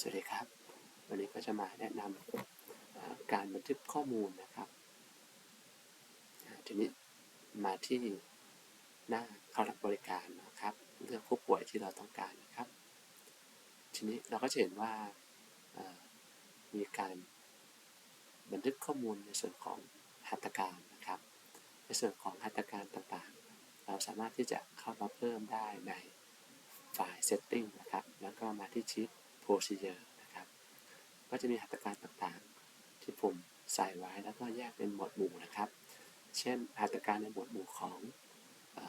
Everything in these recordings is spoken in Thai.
สวัสดีครับ วันนี้ก็จะมาแนะนำการบันทึกข้อมูลนะครับทีนี้มาที่หน้าเข้ารับบริการนะครับ เลือกผู้ป่วยที่เราต้องการนะครับ ทีนี้เราก็จะเห็นว่ามีการบันทึกข้อมูลในส่วนของหัตถการนะครับ ในส่วนของหัตถการต่างๆ เราสามารถที่จะเข้ามาเพิ่มได้ในไฟล์ setting นะครับ แล้วก็มาที่ชีต procedure นะครับ ก็จะมีหัตถการต่างๆ ที่ผมใส่ไว้แล้วก็แยกเป็นหมวดหมู่นะครับ เช่นหัตถการในหมวดหมู่ของอ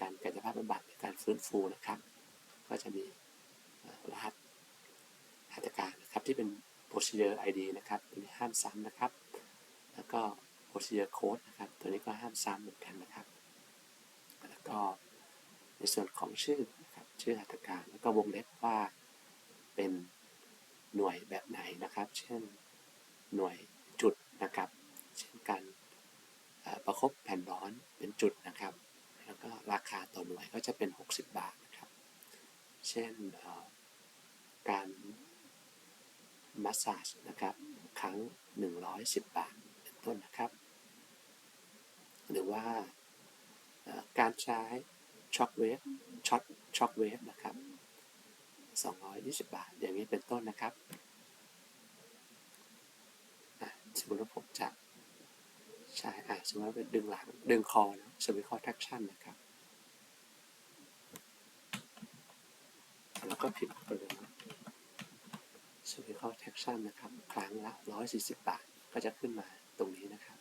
การกายภาพบำบัดการฟื้นฟูนะครับ ก็จะมีรหัสหัตถการนะครับที่เป็น procedure ID นะครับตัวนี้ห้ามซ้ำนะครับ แล้วก็ procedure code นะครับตัวนี้ก็ห้ามซ้ำเหมือนกันนะครับ แล้วก็ในส่วนของชื่อนะครับชื่อหัตถการแล้วก็วงเล็บว่า เป็นหน่วยแบบไหนนะครับ เช่นหน่วยจุดนะครับ เช่นการประครบแผ่นร้อนเป็นจุดนะครับ แล้วก็ราคาต่อหน่วยก็จะเป็น 60 บาทนะครับ เช่นการมัสซาจนะครับ ครั้ง 110 บาทเป็นต้นนะครับ หรือว่าการใช้ช็อคเวฟช็อตช็อคเวฟนะครับ 220 บาท อย่างนี้เป็นต้นนะครับสมมติว่าผมจะใช่สมมติว่าเป็นดึงหลังดึงคอนะ cervical traction นะครับ แล้วก็พิมพ์ไปเลยนะ cervical traction นะครับ ครั้งละ 140 บาท ก็จะขึ้นมาตรงนี้นะครับ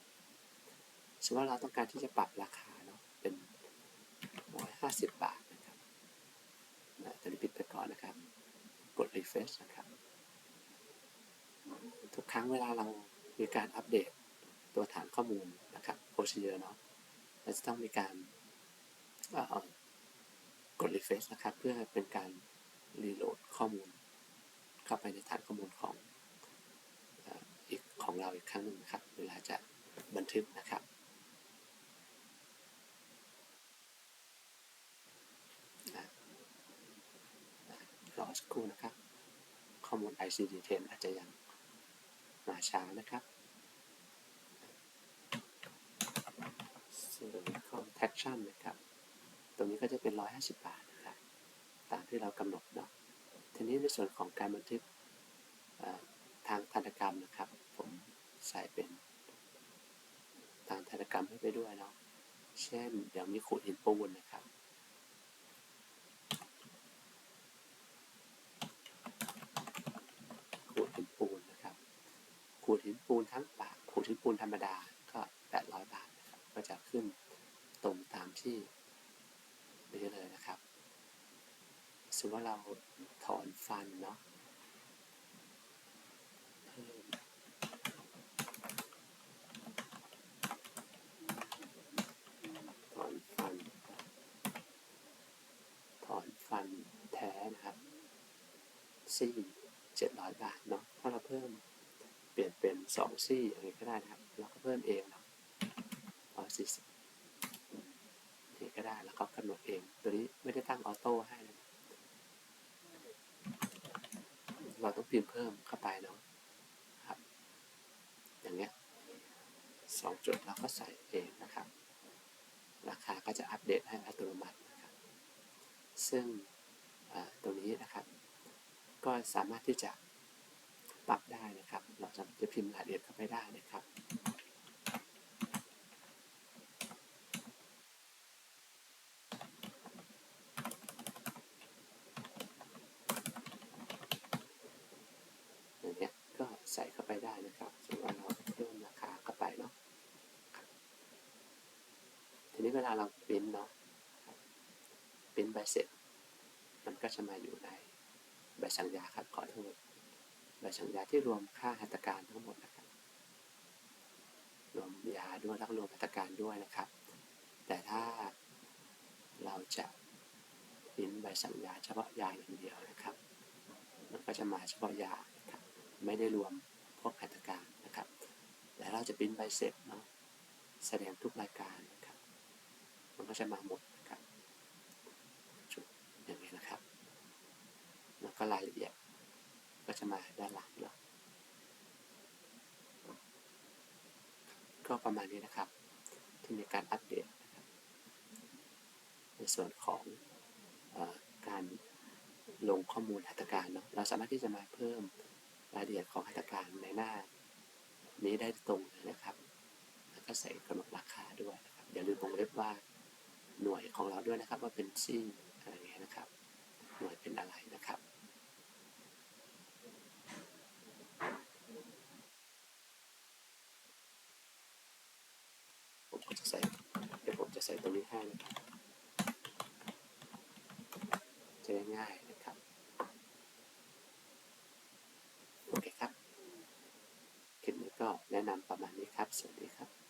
สมมติว่าเราต้องการที่จะปรับราคาเนาะเป็น 150 บาท นะรับตอนนี้ปิดไปก่อนนะครับ กด refresh นะครับ ทุกครั้งเวลาเรามีการอัปเดตตัวฐานข้อมูลนะครับ procedure เนาะเราจะต้องมีการกด refresh นะครับ เพื่อเป็นการ reload ข้อมูล เข้าไปในฐานข้อมูลของอีกของเราอีกครั้งหนึ่งนะครับ เวลาจะบันทึกนะครับรอ สักครู่นะครับ ข้อมูล ICD-10 อาจจะยังมาช้านะครับ Cervical Traction นะครับ ตรงนี้ก็จะเป็น 150 บาทนะครับ ตามที่เรากำหนดเนาะ ทีนี้ในส่วนของการบันทึกทางทันตกรรมนะครับ ผมใส่เป็นทางทันตกรรมให้ไปด้วยเนาะ เช่นอย่างมีขูดหินปูนนะครับขู ดหินปูนทั้งปากขูดหินปูนธรรมดาก็800บาทนะครับก็จะขึ้นตรงตามที่นี้เลยนะครับสมมติว่าเราถอนฟันเนาะถอนฟัน ถอนฟันแท้นะครับซี่700บาทเนาะถ้าเราเพิ่ม ปลี่ยนเป็นสองซี่อย่างนี้ก็ได้นะครับเราก็เพิ่มเองนะร้อยสี่สิบนี่ก็ได้ แล้วก็กำหนดเอง ตัวนี้ไม่ได้ตั้งออโต้ให้นะเราต้องพิมพ์เพิ่มเข้าไปเนาะครับ อย่างเงี้ยสองจุดเราก็ใส่เองนะครับ ราคาก็จะอัปเดตให้อัตโนมัตินะครับ ซึ่งตรงนี้นะครับ ก็สามารถที่จะ ปรับได้นะครับ เราจะจะพิมพ์รายละเอียดเข้าไปได้นะครับ อย่างนี้ยก็ใส่เข้าไปได้นะครับสมมติว่าเราเพิ่มราคาเข้าไปเนาะทีนี้เวลาเราพิมพ์เนาะพิมพ์ใบเสร็จ มันก็จะมาอยู่ในใบสัญญาครับขอโทษ ใบสัญญาที่รวมค่าหัตถการทั้งหมดนะครับ รวมยาด้วยแล้วรวมหัตถการด้วยนะครับ แต่ถ้าเราจะพิมพ์ใบสัญญาเฉพาะยาอย่างเดียวนะครับ มันก็จะมาเฉพาะยาครับไม่ได้รวมพวกหัตถการนะครับแต่เราจะพิมพ์ใบเสร็จเนาะแสดงทุกรายการนะครับ มันก็จะมาหมดนะครับจุดอย่างนี้นะครับ แล้วก็รายละเอียด ก็จะมาด้านหลังเนาะก็ประมาณนี้นะครับ ที่มีการอัปเดตนะครับในส่วนของอการลงข้อมูลหัตถการเนาะเราสามารถที่จะมาเพิ่มรายละเอียดของหัตถการในหน้า นี้ได้ตรงเลยนะครับ แล้วก็ใส่กำหนดราคาด้วยนะครับอย่าลืมวงเล็บว่าหน่วยของเราด้วยนะครับว่าเป็นซี่อะไรเงี้ยนะครับ หน่วยเป็นอะไรนะครับ ผมก็จะใส่เดี๋ยวผมจะใส่ตรงนี้ให้นะครับจะได้ง่ายนะครับโอเคครับคลิปนี้ก็แนะนำประมาณนี้ครับ สวัสดีครับ